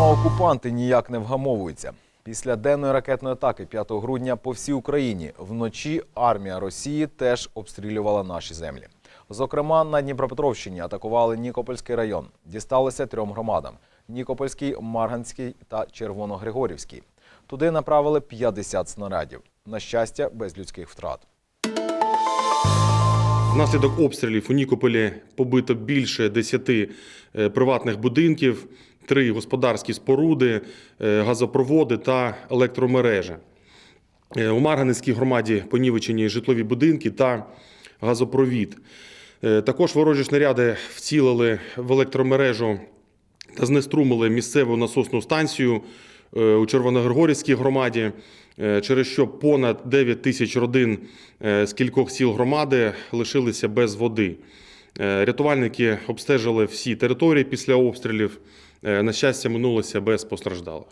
А окупанти ніяк не вгамовуються. Після денної ракетної атаки 5 грудня по всій Україні вночі армія Росії теж обстрілювала наші землі. Зокрема, на Дніпропетровщині атакували Нікопольський район. Дісталося трьом громадам: Нікопольський, Марганський та Червоногригорівський. Туди направили 50 снарядів. На щастя, без людських втрат. Внаслідок обстрілів у Нікополі побито більше 10 е, приватних будинків, три господарські споруди, е, газопроводи та електромережі. Е, У Марганецькій громаді понівечені житлові будинки та газопровід. Е, Також ворожі снаряди вцілили в електромережу та знеструмили місцеву насосну станцію у Червоногригорівській громаді, через що понад 9 тисяч родин з кількох сіл громади лишилися без води. Е, Рятувальники обстежили всі території після обстрілів. Е, На щастя, минулося без постраждалих.